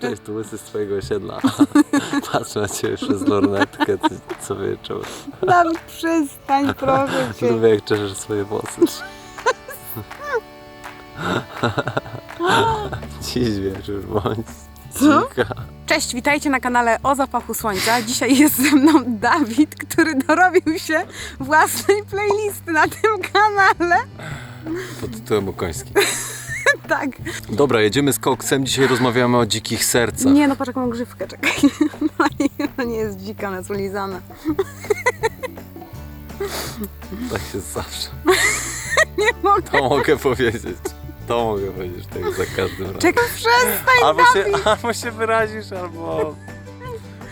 Cześć, tu łysy z twojego osiedla. Patrzę na ciebie przez lornetkę, ty, co wieczór. Dawid, przestań, proszę cię. Lubię jak czeszesz swoje włosy. Dziś wieczór, bądź Co? dzika. Cześć, witajcie na kanale O Zapachu Słońca. Dzisiaj jest ze mną Dawid, który dorobił się własnej playlisty na tym kanale. Pod tytułem Okoński. Tak. Dobra, jedziemy z koksem. Dzisiaj rozmawiamy o dzikich sercach. Nie no, patrz jaką mam grzywkę, czekaj. No nie, to nie jest dzika, ona jest ulizana. Tak jest zawsze. Nie mogę. To mogę powiedzieć. To mogę powiedzieć tak za każdym razem. Czekaj, przestań, Albo się, Dawid. albo się wyrazisz, albo...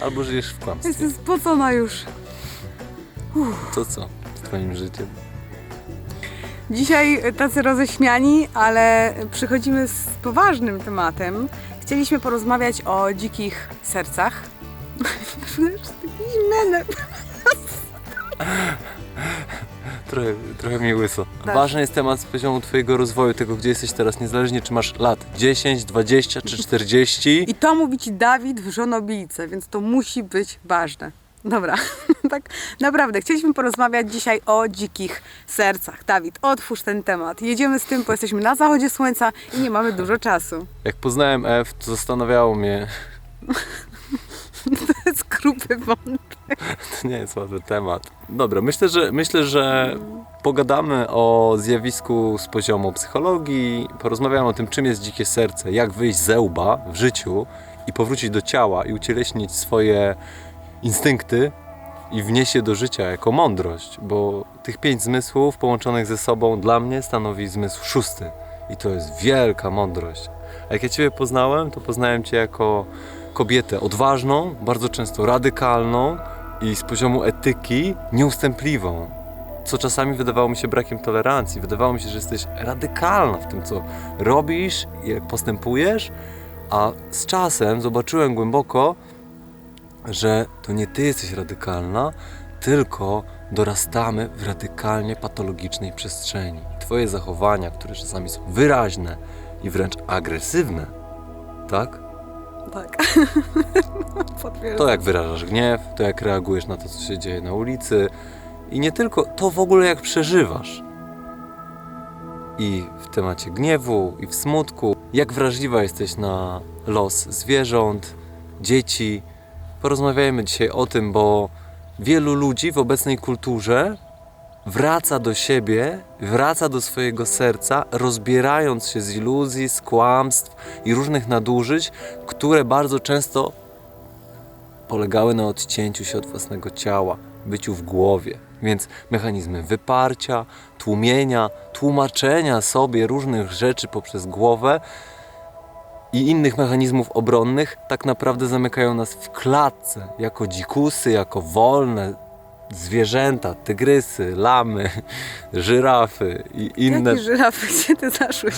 Albo żyjesz w kłamstwie. Jestem spocona już. To co z twoim życiem? Dzisiaj tacy roześmiani, ale przychodzimy z poważnym tematem. Chcieliśmy porozmawiać o dzikich sercach. Jakiś menek. Trochę, trochę mi łyso. Tak. Ważny jest temat z poziomu twojego rozwoju, tego gdzie jesteś teraz, niezależnie czy masz lat 10, 20 czy 40. I to mówi ci Dawid w żonobijce, więc to musi być ważne. Dobra, tak naprawdę chcieliśmy porozmawiać dzisiaj o dzikich sercach. Dawid, otwórz ten temat. Jedziemy z tym, bo jesteśmy na zachodzie słońca i nie mamy dużo czasu. Jak poznałem F, to zastanawiało mnie, To jest krupy wątek. to nie jest łatwy temat. Dobra, myślę, że myślę, że pogadamy o zjawisku z poziomu psychologii, porozmawiamy o tym, czym jest dzikie serce, jak wyjść ze łba w życiu i powrócić do ciała i ucieleśnić swoje instynkty i wnieść je do życia jako mądrość, bo tych pięć zmysłów połączonych ze sobą dla mnie stanowi zmysł szósty i to jest wielka mądrość. A jak ja Ciebie poznałem, to poznałem Cię jako kobietę odważną, bardzo często radykalną i z poziomu etyki nieustępliwą, co czasami wydawało mi się brakiem tolerancji. Wydawało mi się, że jesteś radykalna w tym, co robisz jak postępujesz, a z czasem zobaczyłem głęboko, że to nie ty jesteś radykalna, tylko dorastamy w radykalnie patologicznej przestrzeni. Twoje zachowania, które czasami są wyraźne i wręcz agresywne, tak? Tak. Potwierdzam. To jak wyrażasz gniew, to jak reagujesz na to, co się dzieje na ulicy i nie tylko, to w ogóle jak przeżywasz. I w temacie gniewu, i w smutku, jak wrażliwa jesteś na los zwierząt, dzieci. Porozmawiajmy dzisiaj o tym, bo wielu ludzi w obecnej kulturze wraca do siebie, wraca do swojego serca, rozbierając się z iluzji, z kłamstw i różnych nadużyć, które bardzo często polegały na odcięciu się od własnego ciała, byciu w głowie. Więc mechanizmy wyparcia, tłumienia, tłumaczenia sobie różnych rzeczy poprzez głowę i innych mechanizmów obronnych tak naprawdę zamykają nas w klatce, jako dzikusy, jako wolne zwierzęta, tygrysy, lamy, żyrafy i inne Jakie żyrafy, gdzie ty zaszłeś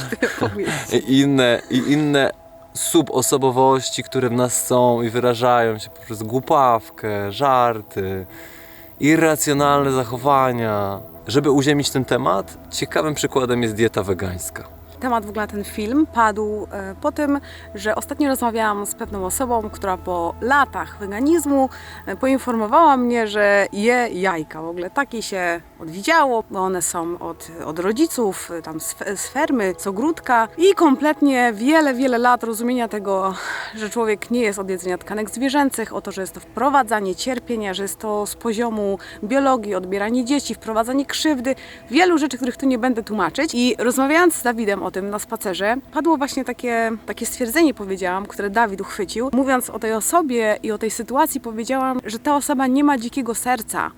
i inne, i inne subosobowości, które w nas są i wyrażają się poprzez głupawkę, żarty, irracjonalne zachowania. Żeby uziemić ten temat, ciekawym przykładem jest dieta wegańska. Temat w ogóle ten film padł e, po tym, że ostatnio rozmawiałam z pewną osobą, która po latach weganizmu e, poinformowała mnie, że je jajka. W ogóle takie się odwidziało, bo one są od, od rodziców, e, tam z, z fermy, z ogródka i kompletnie wiele, wiele lat rozumienia tego, że człowiek nie jest od jedzenia tkanek zwierzęcych, o to, że jest to wprowadzanie cierpienia, że jest to z poziomu biologii, odbieranie dzieci, wprowadzanie krzywdy, wielu rzeczy, których tu nie będę tłumaczyć. I rozmawiając z Dawidem o tym na spacerze, padło właśnie takie, takie stwierdzenie, powiedziałam, które Dawid uchwycił. Mówiąc o tej osobie i o tej sytuacji, powiedziałam, że ta osoba nie ma dzikiego serca.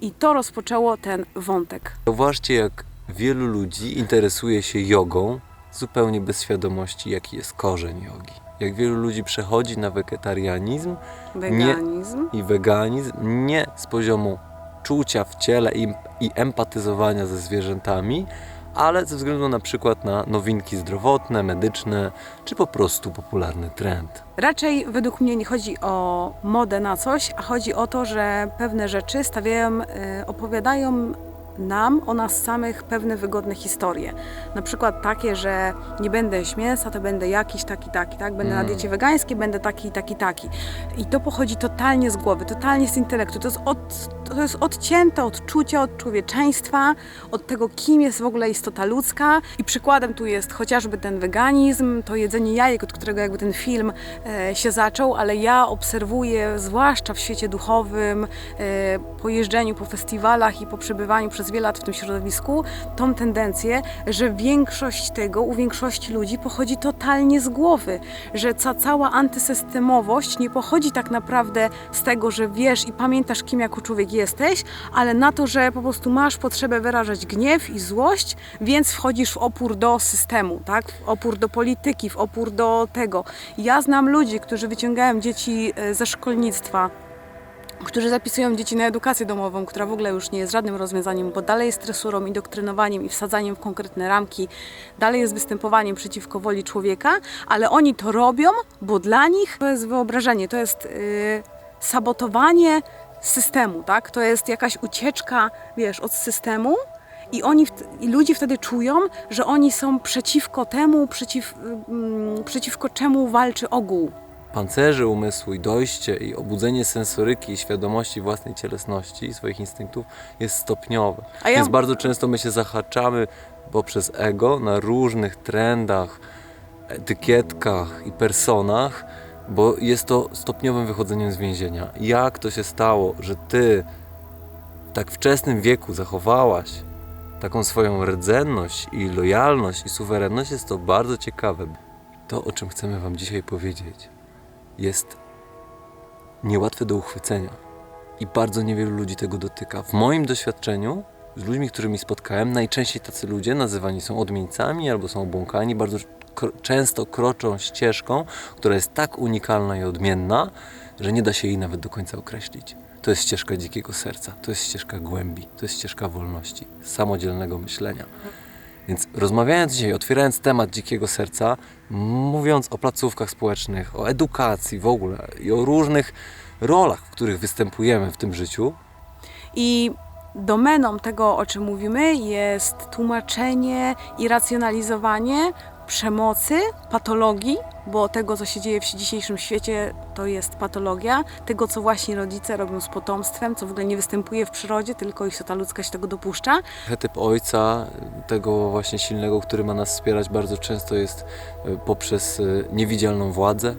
I to rozpoczęło ten wątek. Zauważcie, jak wielu ludzi interesuje się jogą zupełnie bez świadomości, jaki jest korzeń jogi. Jak wielu ludzi przechodzi na wegetarianizm Weganizm. i weganizm nie z poziomu czucia w ciele i, i empatyzowania ze zwierzętami, ale ze względu na przykład na nowinki zdrowotne, medyczne, czy po prostu popularny trend. Raczej według mnie nie chodzi o modę na coś, a chodzi o to, że pewne rzeczy stawiają, y, opowiadają nam o nas samych pewne wygodne historie. Na przykład takie, że nie będę jeść mięsa, to będę jakiś taki, taki, tak? Będę na Mm. diecie wegańskiej, będę taki, taki, taki. I to pochodzi totalnie z głowy, totalnie z intelektu. To jest, od, to jest odcięte od czucia, od człowieczeństwa, od tego, kim jest w ogóle istota ludzka. I przykładem tu jest chociażby ten weganizm, to jedzenie jajek, od którego jakby ten film e, się zaczął, ale ja obserwuję, zwłaszcza w świecie duchowym, e, po jeżdżeniu po festiwalach i po przebywaniu przez wiele lat w tym środowisku, tą tendencję, że większość tego u większości ludzi pochodzi totalnie z głowy, że ta cała antysystemowość nie pochodzi tak naprawdę z tego, że wiesz i pamiętasz, kim jako człowiek jesteś, ale na to, że po prostu masz potrzebę wyrażać gniew i złość, więc wchodzisz w opór do systemu, tak? W opór do polityki, w opór do tego. Ja znam ludzi, którzy wyciągają dzieci e, ze szkolnictwa, którzy zapisują dzieci na edukację domową, która w ogóle już nie jest żadnym rozwiązaniem, bo dalej jest stresurą, indoktrynowaniem i wsadzaniem w konkretne ramki, dalej jest występowaniem przeciwko woli człowieka, ale oni to robią, bo dla nich to jest wyobrażenie, to jest yy, sabotowanie systemu, tak? To jest jakaś ucieczka, wiesz, od systemu. I, oni, I ludzie wtedy czują, że oni są przeciwko temu, przeciw, mm, przeciwko czemu walczy ogół. Pancerzy umysłu i dojście i obudzenie sensoryki i świadomości własnej cielesności i swoich instynktów jest stopniowe. Ja- Więc bardzo często my się zahaczamy poprzez ego na różnych trendach, etykietkach i personach, bo jest to stopniowym wychodzeniem z więzienia. Jak to się stało, że ty w tak wczesnym wieku zachowałaś taką swoją rdzenność i lojalność i suwerenność, jest to bardzo ciekawe. To, o czym chcemy Wam dzisiaj powiedzieć, jest niełatwe do uchwycenia i bardzo niewielu ludzi tego dotyka. W moim doświadczeniu, z ludźmi, którymi spotkałem, najczęściej tacy ludzie nazywani są odmieńcami albo są obłąkani, bardzo kro- często kroczą ścieżką, która jest tak unikalna i odmienna, że nie da się jej nawet do końca określić. To jest ścieżka dzikiego serca, to jest ścieżka głębi, to jest ścieżka wolności, samodzielnego myślenia. Więc rozmawiając dzisiaj, otwierając temat dzikiego serca, mówiąc o placówkach społecznych, o edukacji w ogóle i o różnych rolach, w których występujemy w tym życiu, I domeną tego, o czym mówimy, jest tłumaczenie i racjonalizowanie przemocy, patologii, bo tego, co się dzieje w dzisiejszym świecie, to jest patologia, tego, co właśnie rodzice robią z potomstwem, co w ogóle nie występuje w przyrodzie, tylko istota ludzka się tego dopuszcza. Archetyp ojca, tego właśnie silnego, który ma nas wspierać, bardzo często jest e, poprzez e, niewidzialną władzę.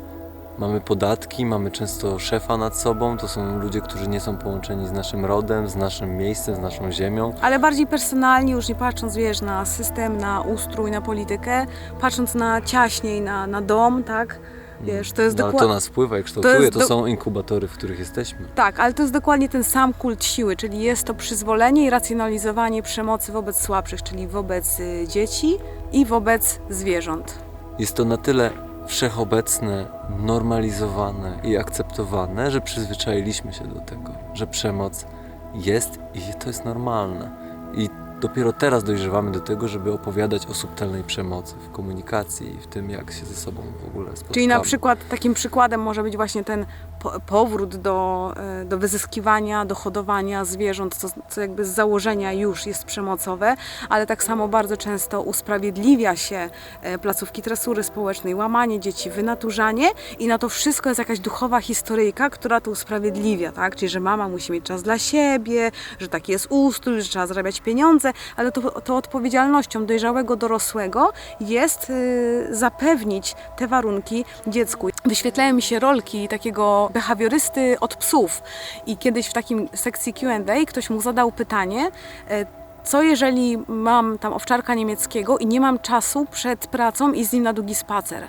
Mamy podatki, mamy często szefa nad sobą. To są ludzie, którzy nie są połączeni z naszym rodem, z naszym miejscem, z naszą ziemią. Ale bardziej personalnie, już nie patrząc, wiesz, na system, na ustrój, na politykę, patrząc na ciaśniej, na, na dom, tak? Wiesz, to jest No, dokładnie... to nas wpływa i kształtuje. To, do- są inkubatory, w których jesteśmy. Tak, ale to jest dokładnie ten sam kult siły, czyli jest to przyzwolenie i racjonalizowanie przemocy wobec słabszych, czyli wobec y, dzieci i wobec zwierząt. Jest to na tyle wszechobecne, normalizowane i akceptowane, że przyzwyczailiśmy się do tego, że przemoc jest i to jest normalne. I dopiero teraz dojrzewamy do tego, żeby opowiadać o subtelnej przemocy w komunikacji i w tym, jak się ze sobą w ogóle spotykamy. Czyli na przykład takim przykładem może być właśnie ten po, powrót do, e, do wyzyskiwania, do hodowania zwierząt, co, co jakby z założenia już jest przemocowe, ale tak samo bardzo często usprawiedliwia się e, placówki tresury społecznej, łamanie dzieci, wynaturzanie i na to wszystko jest jakaś duchowa historyjka, która to usprawiedliwia, tak? Czyli, że mama musi mieć czas dla siebie, że taki jest ustrój, że trzeba zarabiać pieniądze, ale to, to odpowiedzialnością dojrzałego dorosłego jest y, zapewnić te warunki dziecku. Wyświetlają mi się rolki takiego behawiorysty od psów i kiedyś w takim sekcji Q&A ktoś mu zadał pytanie, e, co jeżeli mam tam owczarka niemieckiego i nie mam czasu przed pracą i z nim na długi spacer?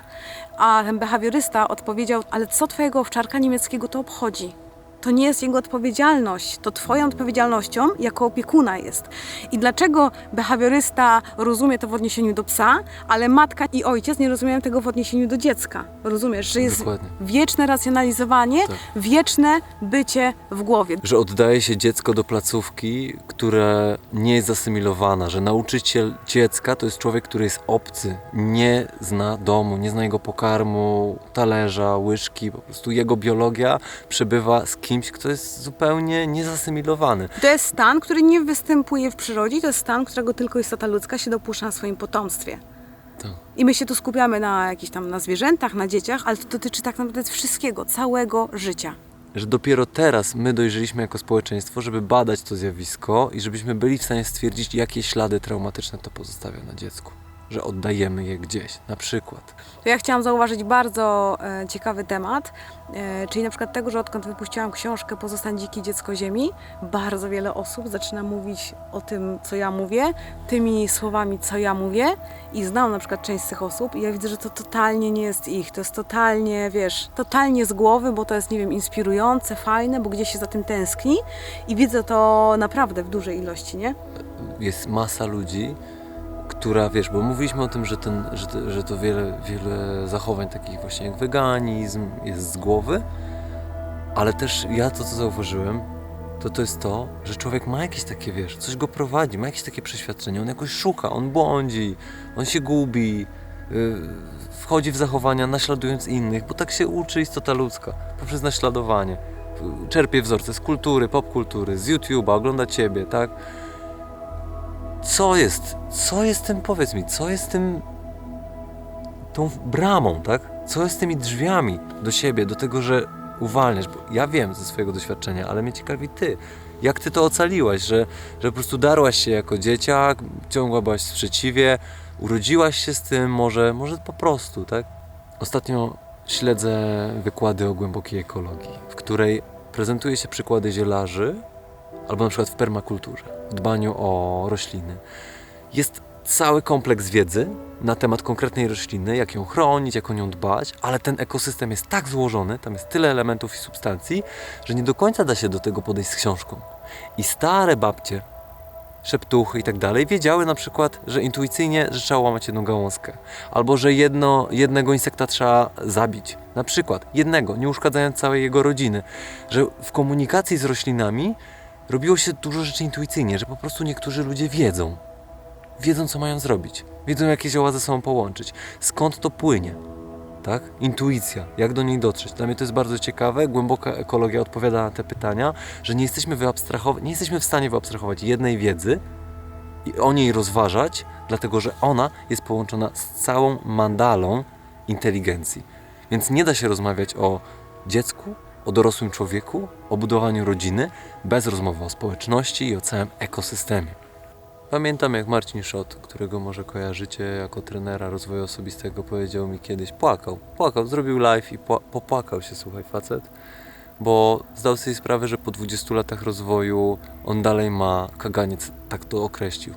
A ten behawiorysta odpowiedział, ale co twojego owczarka niemieckiego to obchodzi? To nie jest jego odpowiedzialność, to twoją odpowiedzialnością jako opiekuna jest. I dlaczego behawiorysta rozumie to w odniesieniu do psa, ale matka i ojciec nie rozumieją tego w odniesieniu do dziecka? Rozumiesz, że jest Dokładnie. wieczne racjonalizowanie, Tak. wieczne bycie w głowie. że oddaje się dziecko do placówki, które nie jest zasymilowana, że nauczyciel dziecka to jest człowiek, który jest obcy, nie zna domu, nie zna jego pokarmu, talerza, łyżki, po prostu jego biologia przebywa z kimś, kto jest zupełnie niezasymilowany. To jest stan, który nie występuje w przyrodzie, to jest stan, którego tylko istota ludzka się dopuszcza na swoim potomstwie. Tak. I my się tu skupiamy na jakichś tam na zwierzętach, na dzieciach, ale to dotyczy tak naprawdę wszystkiego, całego życia. Że dopiero teraz my dojrzeliśmy jako społeczeństwo, żeby badać to zjawisko i żebyśmy byli w stanie stwierdzić, jakie ślady traumatyczne to pozostawia na dziecku. Że oddajemy je gdzieś, na przykład. To ja chciałam zauważyć bardzo e, ciekawy temat, e, czyli na przykład tego, że odkąd wypuściłam książkę Pozostań dziki dziecko ziemi, bardzo wiele osób zaczyna mówić o tym, co ja mówię, tymi słowami, co ja mówię i znam na przykład część z tych osób i ja widzę, że to totalnie nie jest ich, to jest totalnie, wiesz, totalnie z głowy, bo to jest, nie wiem, inspirujące, fajne, bo gdzieś się za tym tęskni i widzę to naprawdę w dużej ilości, nie? Jest masa ludzi, która, wiesz, bo mówiliśmy o tym, że, ten, że, że to wiele, wiele zachowań takich właśnie jak weganizm jest z głowy, ale też ja to, co zauważyłem, to to jest to, że człowiek ma jakieś takie, wiesz, coś go prowadzi, ma jakieś takie przeświadczenie, on jakoś szuka, on błądzi, on się gubi, yy, wchodzi w zachowania naśladując innych, bo tak się uczy istota ludzka, poprzez naśladowanie. Czerpie wzorce z kultury, popkultury, z YouTube'a, ogląda Ciebie, tak? Co jest, co jest tym, powiedz mi, co jest tym, tą bramą, tak? Co jest tymi drzwiami do siebie, do tego, że uwalniasz? Bo ja wiem ze swojego doświadczenia, ale mnie ciekawi ty. Jak ty to ocaliłaś, że, że po prostu darłaś się jako dzieciak, ciągła byłaś w sprzeciwie, urodziłaś się z tym, może, może po prostu, tak? Ostatnio śledzę wykłady o głębokiej ekologii, w której prezentuje się przykłady zielarzy, albo na przykład w permakulturze, w dbaniu o rośliny. Jest cały kompleks wiedzy na temat konkretnej rośliny, jak ją chronić, jak o nią dbać, ale ten ekosystem jest tak złożony, tam jest tyle elementów i substancji, że nie do końca da się do tego podejść z książką. I stare babcie, szeptuchy i tak dalej, wiedziały na przykład, że intuicyjnie, że trzeba łamać jedną gałązkę, albo że jedno, jednego insekta trzeba zabić. Na przykład jednego, nie uszkadzając całej jego rodziny. Że w komunikacji z roślinami robiło się dużo rzeczy intuicyjnie, że po prostu niektórzy ludzie wiedzą. Wiedzą, co mają zrobić. Wiedzą, jakie zioła ze sobą połączyć. Skąd to płynie? Tak? Intuicja. Jak do niej dotrzeć? Dla mnie to jest bardzo ciekawe. Głęboka ekologia odpowiada na te pytania, że nie jesteśmy, wyabstrahować, nie jesteśmy w stanie wyabstrahować jednej wiedzy i o niej rozważać, dlatego że ona jest połączona z całą mandalą inteligencji. Więc nie da się rozmawiać o dziecku, o dorosłym człowieku, o budowaniu rodziny, bez rozmowy o społeczności i o całym ekosystemie. Pamiętam jak Marcin Szot, którego może kojarzycie jako trenera rozwoju osobistego, powiedział mi kiedyś, płakał, płakał, zrobił live i pła- popłakał się, słuchaj, facet, bo zdał sobie sprawę, że po 20 latach rozwoju on dalej ma kaganiec, tak to określił,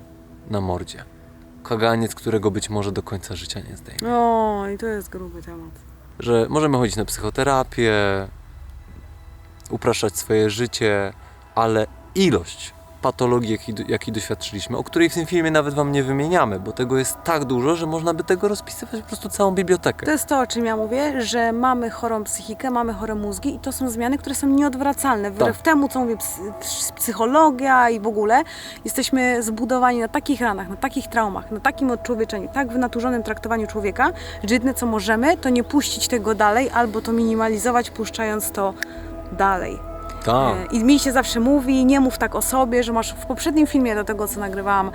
na mordzie. Kaganiec, którego być może do końca życia nie zdejmie O, i to jest gruby temat. że możemy chodzić na psychoterapię, upraszczać swoje życie, ale ilość patologii, jakiej, jakiej doświadczyliśmy, o której w tym filmie nawet Wam nie wymieniamy, bo tego jest tak dużo, że można by tego rozpisywać po prostu całą bibliotekę. To jest to, o czym ja mówię, że mamy chorą psychikę, mamy chore mózgi i to są zmiany, które są nieodwracalne. Wbrew Tak. temu, co psy- psychologia i w ogóle, jesteśmy zbudowani na takich ranach, na takich traumach, na takim odczłowieczeniu, tak wynaturzonym traktowaniu człowieka, że jedyne, co możemy, to nie puścić tego dalej albo to minimalizować, puszczając to dalej. Tak. E, I mi się zawsze mówi, nie mów tak o sobie, że masz w poprzednim filmie do tego, co nagrywałam,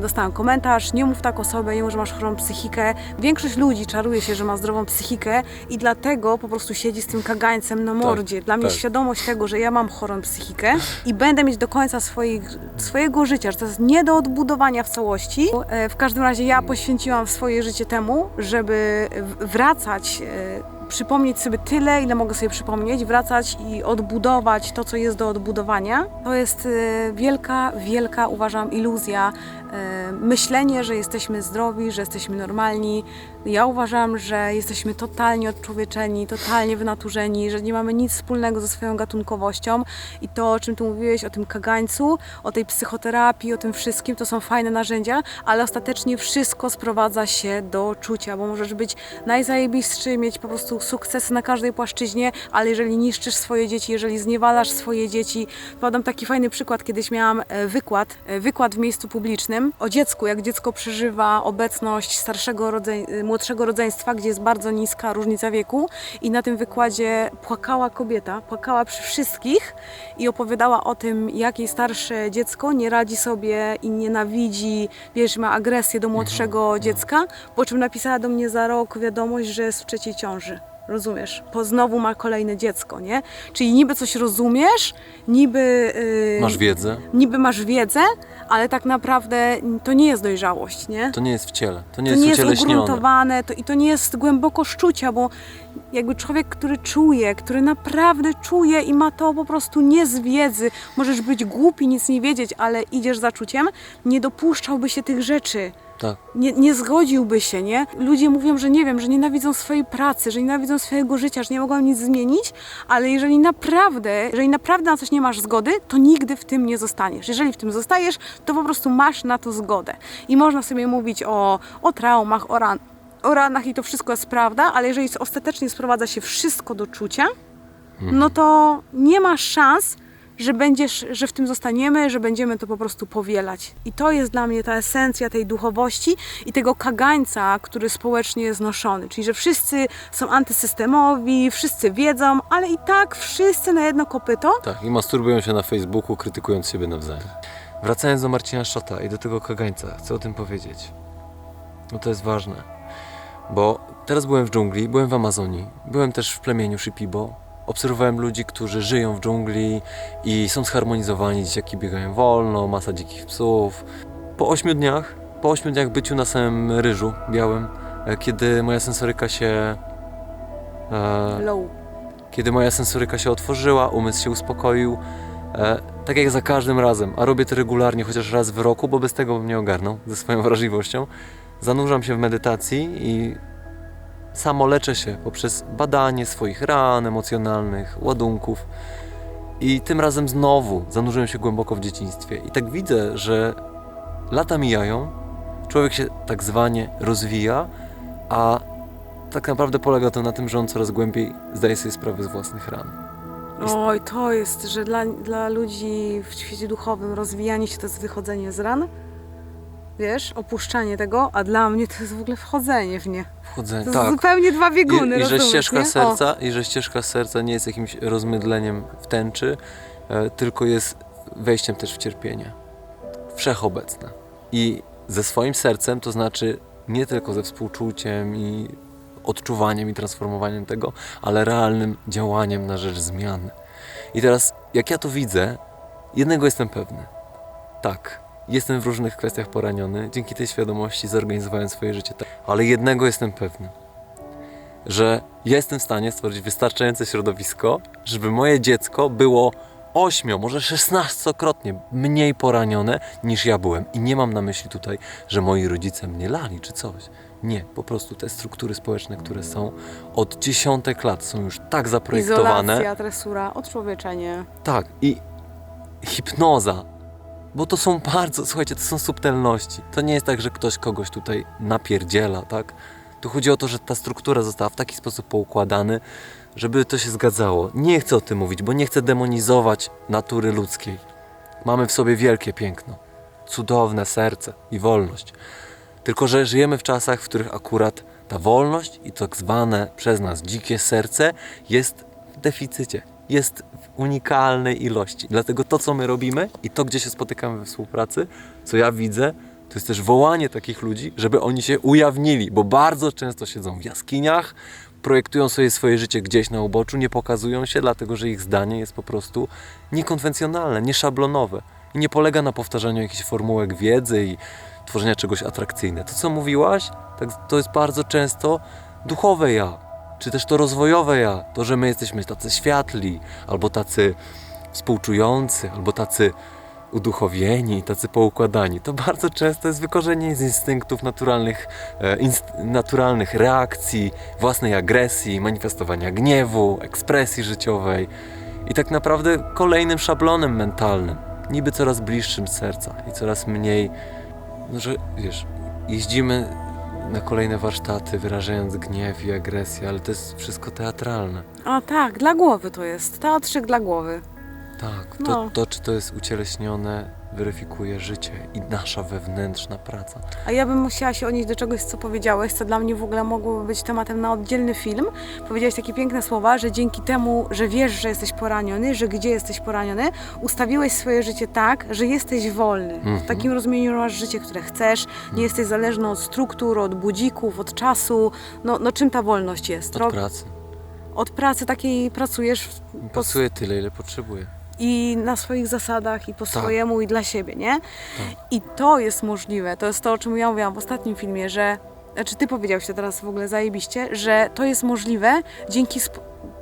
dostałam komentarz, nie mów tak o sobie, nie mów, że masz chorą psychikę. Większość ludzi czaruje się, że ma zdrową psychikę i dlatego po prostu siedzi z tym kagańcem na mordzie. Dla mnie tak. świadomość tego, że ja mam chorą psychikę i będę mieć do końca swoich, swojego życia, że to jest nie do odbudowania w całości. E, W każdym razie ja poświęciłam swoje życie temu, żeby wracać e, przypomnieć sobie tyle, ile mogę sobie przypomnieć, wracać i odbudować to, co jest do odbudowania. To jest e, wielka, wielka, uważam, iluzja. E, Myślenie, że jesteśmy zdrowi, że jesteśmy normalni. Ja uważam, że jesteśmy totalnie odczłowieczeni, totalnie wynaturzeni, że nie mamy nic wspólnego ze swoją gatunkowością. I to, o czym tu mówiłeś, o tym kagańcu, o tej psychoterapii, o tym wszystkim, to są fajne narzędzia, ale ostatecznie wszystko sprowadza się do czucia, bo możesz być najzajebistszy, mieć po prostu sukcesy na każdej płaszczyźnie, ale jeżeli niszczysz swoje dzieci, jeżeli zniewalasz swoje dzieci, podam taki fajny przykład, kiedyś miałam e, wykład, e, wykład w miejscu publicznym film o dziecku, jak dziecko przeżywa obecność starszego rodzeń, młodszego rodzeństwa, gdzie jest bardzo niska różnica wieku i na tym wykładzie płakała kobieta, płakała przy wszystkich i opowiadała o tym, jak jej starsze dziecko nie radzi sobie i nienawidzi, wiesz, ma agresję do młodszego dziecka, po czym napisała do mnie za rok wiadomość, że jest w trzeciej ciąży. Rozumiesz? Po znowu ma kolejne dziecko, nie? Czyli niby coś rozumiesz, niby. yy, Masz wiedzę? niby masz wiedzę, ale tak naprawdę to nie jest dojrzałość, nie? To nie jest w ciele, to nie To jest nie jest ugruntowane to, i to nie jest głęboko szczucia, bo jakby człowiek, który czuje, który naprawdę czuje i ma to po prostu nie z wiedzy, możesz być głupi, nic nie wiedzieć, ale idziesz za czuciem, nie dopuszczałby się tych rzeczy. Tak. Nie, nie zgodziłby się, nie? Ludzie mówią, że nie wiem, że nienawidzą swojej pracy, że nienawidzą swojego życia, że nie mogą nic zmienić, ale jeżeli naprawdę, jeżeli naprawdę na coś nie masz zgody, to nigdy w tym nie zostaniesz. Jeżeli w tym zostajesz, to po prostu masz na to zgodę. I można sobie mówić o, o traumach, o, ran, o ranach i to wszystko jest prawda, ale jeżeli ostatecznie sprowadza się wszystko do czucia, no to nie masz szans, że będziesz, że w tym zostaniemy, że będziemy to po prostu powielać. I to jest dla mnie ta esencja tej duchowości i tego kagańca, który społecznie jest noszony. Czyli, że wszyscy są antysystemowi, wszyscy wiedzą, ale i tak wszyscy na jedno kopyto. Tak, i masturbują się na Facebooku, krytykując siebie nawzajem. Wracając do Marcina Szota i do tego kagańca, chcę o tym powiedzieć. No to jest ważne, bo teraz byłem w dżungli, byłem w Amazonii, byłem też w plemieniu Shipibo. Obserwowałem ludzi, którzy żyją w dżungli i są zharmonizowani, dzieciaki biegają wolno, masa dzikich psów. Po ośmiu dniach, po ośmiu dniach byciu na samym ryżu białym, e, kiedy moja sensoryka się e, Low. kiedy moja sensoryka się otworzyła, umysł się uspokoił, e, tak jak za każdym razem, a robię to regularnie, chociaż raz w roku, bo bez tego bym nie ogarnął ze swoją wrażliwością, zanurzam się w medytacji i samo leczę się poprzez badanie swoich ran emocjonalnych, ładunków. I tym razem znowu zanurzyłem się głęboko w dzieciństwie. I tak widzę, że lata mijają, człowiek się tak zwanie rozwija, a tak naprawdę polega to na tym, że on coraz głębiej zdaje sobie sprawę z własnych ran. Oj, to jest, że dla, dla ludzi w świecie duchowym rozwijanie się to jest wychodzenie z ran. Wiesz, opuszczanie tego, a dla mnie to jest w ogóle wchodzenie w nie. Wchodzenie, To tak. zupełnie dwa bieguny, I, i że ścieżka nie? serca, i że ścieżka serca nie jest jakimś rozmydleniem w tęczy, e, tylko jest wejściem też w cierpienie. Wszechobecne. I ze swoim sercem, to znaczy nie tylko ze współczuciem i odczuwaniem i transformowaniem tego, ale realnym działaniem na rzecz zmiany. I teraz, jak ja to widzę, jednego jestem pewny. Tak, jestem w różnych kwestiach poraniony. Dzięki tej świadomości zorganizowałem swoje życie tak. Ale jednego jestem pewny że ja jestem w stanie stworzyć wystarczające środowisko, żeby moje dziecko było ośmio, może szesnastokrotnie mniej poranione niż ja byłem. I nie mam na myśli tutaj, że moi rodzice mnie lali czy coś. Nie, po prostu te struktury społeczne, które są od dziesiątek lat, są już tak zaprojektowane. Izolacja, tresura, odczłowieczenie. Tak, i hipnoza. Bo to są bardzo, słuchajcie, to są subtelności. To nie jest tak, że ktoś kogoś tutaj napierdziela, tak? Tu chodzi o to, że ta struktura została w taki sposób poukładany, żeby to się zgadzało. Nie chcę o tym mówić, bo nie chcę demonizować natury ludzkiej. Mamy w sobie wielkie piękno, cudowne serce i wolność. Tylko, że żyjemy w czasach, w których akurat ta wolność i tak zwane przez nas dzikie serce jest w deficycie, jest w unikalnej ilości. Dlatego to, co my robimy i to, gdzie się spotykamy we współpracy, co ja widzę, to jest też wołanie takich ludzi, żeby oni się ujawnili, bo bardzo często siedzą w jaskiniach, projektują sobie swoje życie gdzieś na uboczu, nie pokazują się, dlatego że ich zdanie jest po prostu niekonwencjonalne, nieszablonowe i nie polega na powtarzaniu jakichś formułek wiedzy i tworzenia czegoś atrakcyjne. To, co mówiłaś, tak, to jest bardzo często duchowe ja, czy też to rozwojowe ja. To, że my jesteśmy tacy światli, albo tacy współczujący, albo tacy uduchowieni, tacy poukładani. To bardzo często jest wykorzenienie z instynktów naturalnych, e, inst- naturalnych reakcji, własnej agresji, manifestowania gniewu, ekspresji życiowej i tak naprawdę kolejnym szablonem mentalnym, niby coraz bliższym serca i coraz mniej, no że wiesz, jeździmy na kolejne warsztaty, wyrażając gniew i agresję, ale to jest wszystko teatralne. A tak, dla głowy to jest. Teatrzyk dla głowy. Tak, to, No. to czy to jest ucieleśnione weryfikuje życie i nasza wewnętrzna praca. A ja bym musiała się odnieść do czegoś, co powiedziałeś, co dla mnie w ogóle mogłoby być tematem na oddzielny film. Powiedziałeś takie piękne słowa, że dzięki temu, że wiesz, że jesteś poraniony, że gdzie jesteś poraniony, ustawiłeś swoje życie tak, że jesteś wolny. Mhm. W takim rozumieniu masz życie, które chcesz, nie jesteś zależny od struktur, od budzików, od czasu. No, no czym ta wolność jest? Od pracy. od pracy takiej pracujesz w, Pracuję tyle, ile potrzebuję. I na swoich zasadach, i po Tak. swojemu, i dla siebie, nie? I to jest możliwe. To jest to, o czym ja mówiłam w ostatnim filmie, że. Znaczy, ty powiedziałeś to teraz w ogóle zajebiście, że to jest możliwe dzięki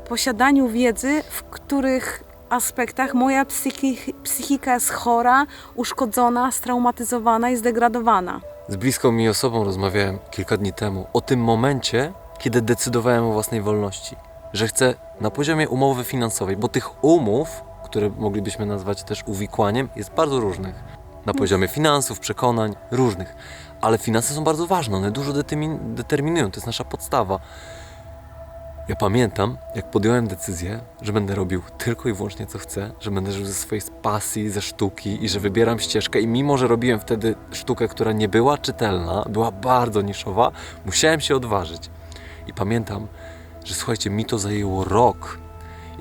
posiadaniu wiedzy, w których aspektach moja psychi- psychika jest chora, uszkodzona, straumatyzowana i zdegradowana. Z bliską mi osobą rozmawiałem kilka dni temu o tym momencie, kiedy decydowałem o własnej wolności. Że chcę na poziomie umowy finansowej, bo tych umów, które moglibyśmy nazwać też uwikłaniem, jest bardzo różnych. Na poziomie finansów, przekonań, różnych. Ale finanse są bardzo ważne, one dużo determin- determinują, to jest nasza podstawa. Ja pamiętam, jak podjąłem decyzję, że będę robił tylko i wyłącznie co chcę, że będę żył ze swojej pasji, ze sztuki i że wybieram ścieżkę. I mimo, że robiłem wtedy sztukę, która nie była czytelna, była bardzo niszowa, musiałem się odważyć. I pamiętam, że słuchajcie, mi to zajęło rok.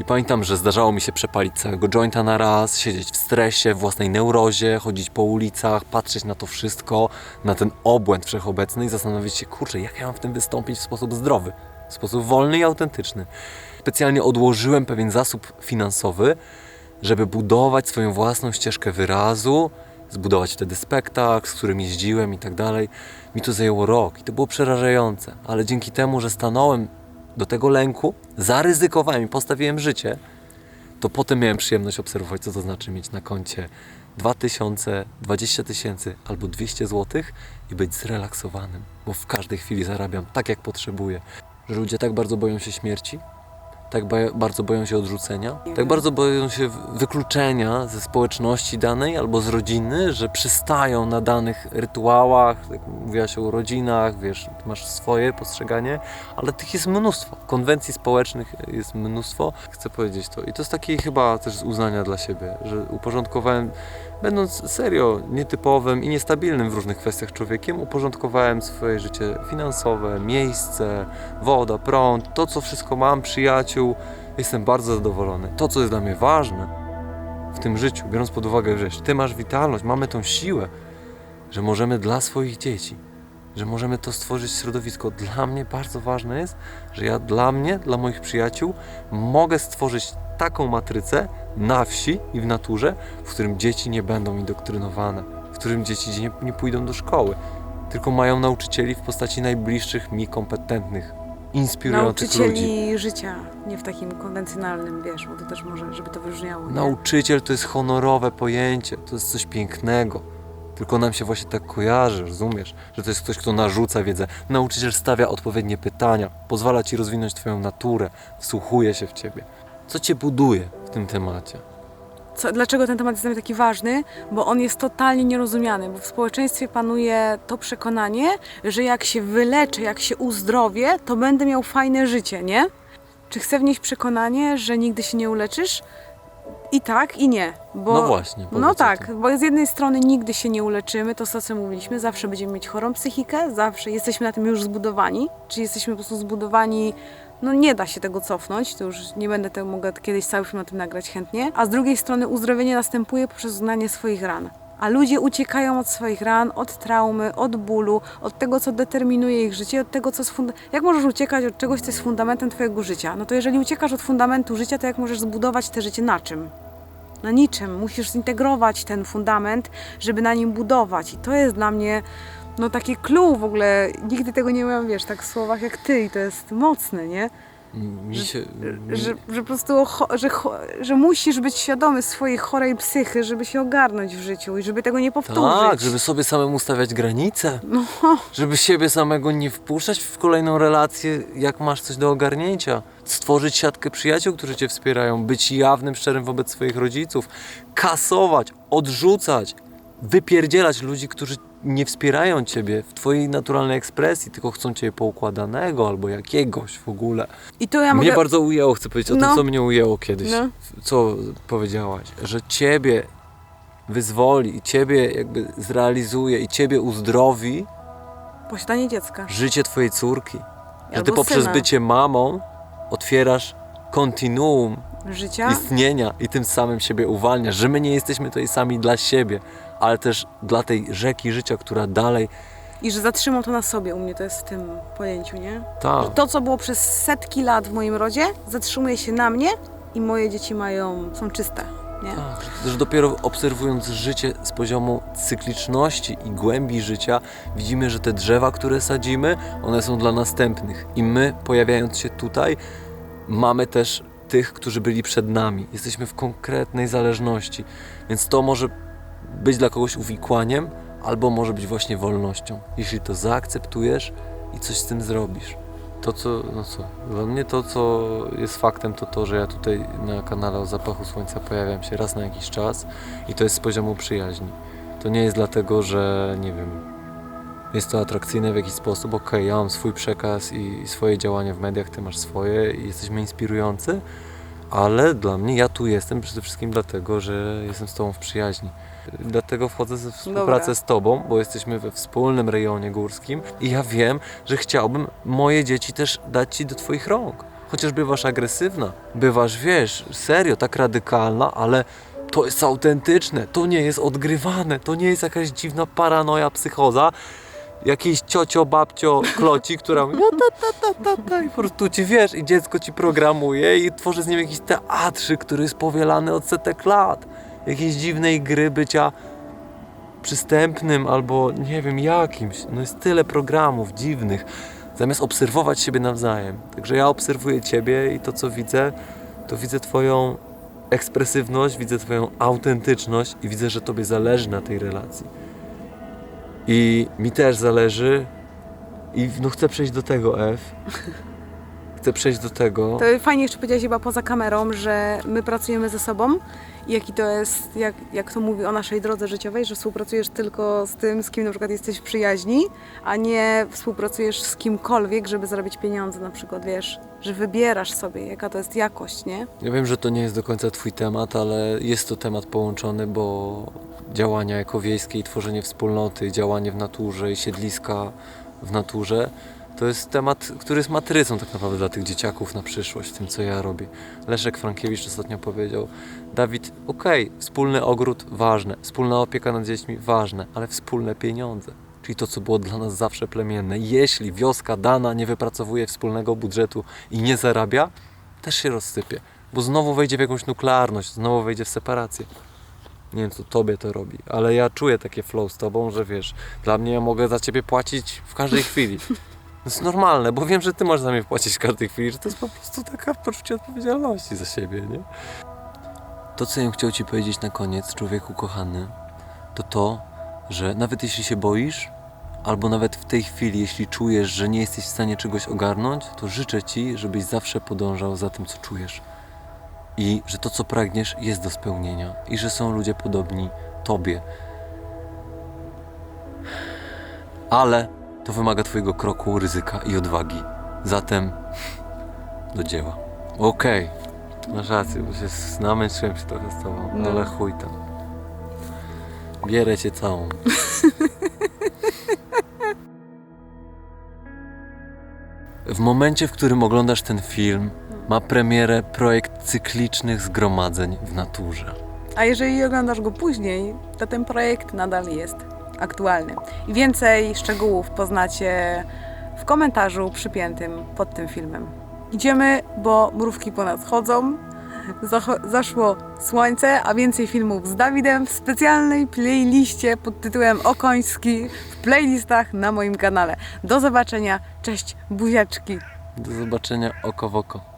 I pamiętam, że zdarzało mi się przepalić całego jointa na raz, siedzieć w stresie, w własnej neurozie, chodzić po ulicach, patrzeć na to wszystko, na ten obłęd wszechobecny i zastanowić się, kurczę, jak ja mam w tym wystąpić w sposób zdrowy, w sposób wolny i autentyczny. Specjalnie odłożyłem pewien zasób finansowy, żeby budować swoją własną ścieżkę wyrazu, zbudować wtedy spektakl, z którym jeździłem i tak dalej. Mi to zajęło rok i to było przerażające, ale dzięki temu, że stanąłem do tego lęku, zaryzykowałem i postawiłem życie, to potem miałem przyjemność obserwować, co to znaczy mieć na koncie 2000, 20 tysięcy albo 200 zł i być zrelaksowanym, bo w każdej chwili zarabiam tak, jak potrzebuję. Że ludzie tak bardzo boją się śmierci, tak ba- bardzo boją się odrzucenia, tak bardzo boją się wykluczenia ze społeczności danej albo z rodziny, że przystają na danych rytuałach, tak mówiłaś o urodzinach, wiesz, masz swoje postrzeganie, ale tych jest mnóstwo. Konwencji społecznych jest mnóstwo. Chcę powiedzieć to. I to jest takie chyba też z uznania dla siebie, że uporządkowałem, będąc serio nietypowym i niestabilnym w różnych kwestiach człowiekiem, uporządkowałem swoje życie finansowe, miejsce, woda, prąd, to co wszystko mam, przyjaciół. Jestem bardzo zadowolony. To, co jest dla mnie ważne w tym życiu, biorąc pod uwagę, że ty masz witalność, mamy tą siłę, że możemy dla swoich dzieci, że możemy to stworzyć środowisko. Dla mnie bardzo ważne jest, że ja dla mnie, dla moich przyjaciół mogę stworzyć taką matrycę na wsi i w naturze, w którym dzieci nie będą indoktrynowane, w którym dzieci nie, nie pójdą do szkoły, tylko mają nauczycieli w postaci najbliższych mi kompetentnych, inspirujących ludzi. Nauczycieli życia, nie w takim konwencjonalnym, wiesz, bo to też może, żeby to wyróżniało. Nie? Nauczyciel to jest honorowe pojęcie, to jest coś pięknego. Tylko nam się właśnie tak kojarzy, rozumiesz? Że to jest ktoś, kto narzuca wiedzę. Nauczyciel stawia odpowiednie pytania, pozwala ci rozwinąć twoją naturę, wsłuchuje się w ciebie. Co cię buduje w tym temacie? Co, dlaczego ten temat jest dla mnie taki ważny? Bo on jest totalnie nierozumiany, bo w społeczeństwie panuje to przekonanie, że jak się wyleczę, jak się uzdrowię, to będę miał fajne życie, nie? Czy chcę wnieść przekonanie, że nigdy się nie uleczysz? I tak, i nie. Bo, No właśnie, No tak, bo z jednej strony nigdy się nie uleczymy, to co co mówiliśmy, zawsze będziemy mieć chorą psychikę, zawsze jesteśmy na tym już zbudowani, czy jesteśmy po prostu zbudowani, no nie da się tego cofnąć, to już nie będę tego, mogę kiedyś cały film na tym nagrać chętnie, a z drugiej strony uzdrowienie następuje poprzez uznanie swoich ran. A ludzie uciekają od swoich ran, od traumy, od bólu, od tego, co determinuje ich życie, od tego, co jest funda- Jak możesz uciekać od czegoś, co jest fundamentem Twojego życia? No to jeżeli uciekasz od fundamentu życia, to jak możesz zbudować te życie na czym? na niczym. Musisz zintegrować ten fundament, żeby na nim budować. I to jest dla mnie no takie clue w ogóle. Nigdy tego nie miałam, wiesz, tak w słowach jak ty i to jest mocne, nie? Mi się, mi, Że, że po prostu, że, że musisz być świadomy swojej chorej psychy, żeby się ogarnąć w życiu i żeby tego nie powtórzyć. tak, żeby sobie samemu stawiać granice, No, żeby siebie samego nie wpuszczać w kolejną relację, jak masz coś do ogarnięcia. Stworzyć siatkę przyjaciół, którzy cię wspierają, być jawnym, szczerym wobec swoich rodziców, kasować, odrzucać, wypierdzielać ludzi, którzy nie wspierają ciebie w twojej naturalnej ekspresji, tylko chcą ciebie poukładanego albo jakiegoś w ogóle. I to ja Mnie mogę... bardzo ujęło, chcę powiedzieć o No. tym, co mnie ujęło kiedyś. No. Co powiedziałaś, że ciebie wyzwoli i ciebie jakby zrealizuje i ciebie uzdrowi, Posiadanie dziecka. życie twojej córki. Że ty Albo poprzez syna. bycie mamą otwierasz kontinuum Życia. istnienia i tym samym siebie uwalniasz, że my nie jesteśmy tutaj sami dla siebie, ale też dla tej rzeki życia, która dalej I że zatrzymał to na sobie u mnie, to jest w tym pojęciu, nie? ta, Że to, co było przez setki lat w moim rodzie, zatrzymuje się na mnie i moje dzieci mają, są czyste, nie? Tak, że dopiero obserwując życie z poziomu cykliczności i głębi życia, widzimy, że te drzewa, które sadzimy, one są dla następnych. I my, pojawiając się tutaj, mamy też tych, którzy byli przed nami. Jesteśmy w konkretnej zależności. Więc to może być dla kogoś uwikłaniem, albo może być właśnie wolnością. Jeśli to zaakceptujesz i coś z tym zrobisz. To co, no co, dla mnie to co jest faktem to to, że ja tutaj na kanale o zapachu słońca pojawiam się raz na jakiś czas i to jest z poziomu przyjaźni. To nie jest dlatego, że nie wiem, jest to atrakcyjne w jakiś sposób, okej, ja mam swój przekaz i swoje działania w mediach, ty masz swoje i jesteśmy inspirujący, ale dla mnie ja tu jestem przede wszystkim dlatego, że jestem z tobą w przyjaźni. Dlatego wchodzę ze współpracę Dobra. z tobą, bo jesteśmy we wspólnym rejonie górskim i ja wiem, że chciałbym moje dzieci też dać ci do twoich rąk. Chociaż bywasz agresywna, bywasz, wiesz, serio, tak radykalna, ale to jest autentyczne, to nie jest odgrywane, to nie jest jakaś dziwna paranoja, psychoza, jakiejś ciocio, babcio, kloci, która mówi "No, ta, ta, ta, ta, ta, i po prostu ci wiesz i dziecko ci programuje i tworzy z nim jakiś teatrzyk, który jest powielany od setek lat. Jakiejś dziwnej gry bycia przystępnym albo nie wiem jakimś. No jest tyle programów dziwnych, zamiast obserwować siebie nawzajem. Także ja obserwuję ciebie i to co widzę, to widzę twoją ekspresywność, widzę twoją autentyczność i widzę, że tobie zależy na tej relacji. I mi też zależy i no chcę przejść do tego, F. Chcę przejść do tego. To fajnie jeszcze powiedziałaś chyba poza kamerą, że my pracujemy ze sobą i jaki to jest, jak, jak to mówi o naszej drodze życiowej, że współpracujesz tylko z tym, z kim na przykład jesteś w przyjaźni, a nie współpracujesz z kimkolwiek, żeby zarobić pieniądze na przykład, wiesz, że wybierasz sobie, jaka to jest jakość, nie? Ja wiem, że to nie jest do końca Twój temat, ale jest to temat połączony, bo działania ekowiejskie i tworzenie wspólnoty, działanie w naturze i siedliska w naturze to jest temat, który jest matrycą tak naprawdę dla tych dzieciaków na przyszłość, tym co ja robię. Leszek Frankiewicz ostatnio powiedział: Dawid, okej, wspólny ogród ważne, wspólna opieka nad dziećmi ważne, ale wspólne pieniądze. Czyli to, co było dla nas zawsze plemienne. Jeśli wioska dana nie wypracowuje wspólnego budżetu i nie zarabia, też się rozsypie, bo znowu wejdzie w jakąś nuklearność, znowu wejdzie w separację. Nie wiem, co tobie to robi, ale ja czuję takie flow z tobą, że wiesz, dla mnie ja mogę za ciebie płacić w każdej chwili. To jest normalne, bo wiem, że ty możesz za mnie płacić w każdej chwili, że to jest po prostu taka poczucie odpowiedzialności za siebie, nie? To, co ja chciał ci powiedzieć na koniec, człowieku kochany, to to, że nawet jeśli się boisz, albo nawet w tej chwili, jeśli czujesz, że nie jesteś w stanie czegoś ogarnąć, to życzę ci, żebyś zawsze podążał za tym, co czujesz. I że to, co pragniesz, jest do spełnienia. I że są ludzie podobni tobie. Ale to wymaga twojego kroku, ryzyka i odwagi. Zatem do dzieła. Okej, masz rację, bo się namęczyłem się trochę z tobą, No. ale chuj tam. Bierę cię całą. W momencie, w którym oglądasz ten film, ma premierę projekt cyklicznych zgromadzeń w naturze. A jeżeli oglądasz go później, to ten projekt nadal jest aktualny. I więcej szczegółów poznacie w komentarzu przypiętym pod tym filmem. Idziemy, bo mrówki ponadchodzą. Zacho- zaszło słońce, a więcej filmów z Dawidem w specjalnej playliście pod tytułem Okoński w playlistach na moim kanale. Do zobaczenia, cześć buziaczki! Do zobaczenia oko w oko.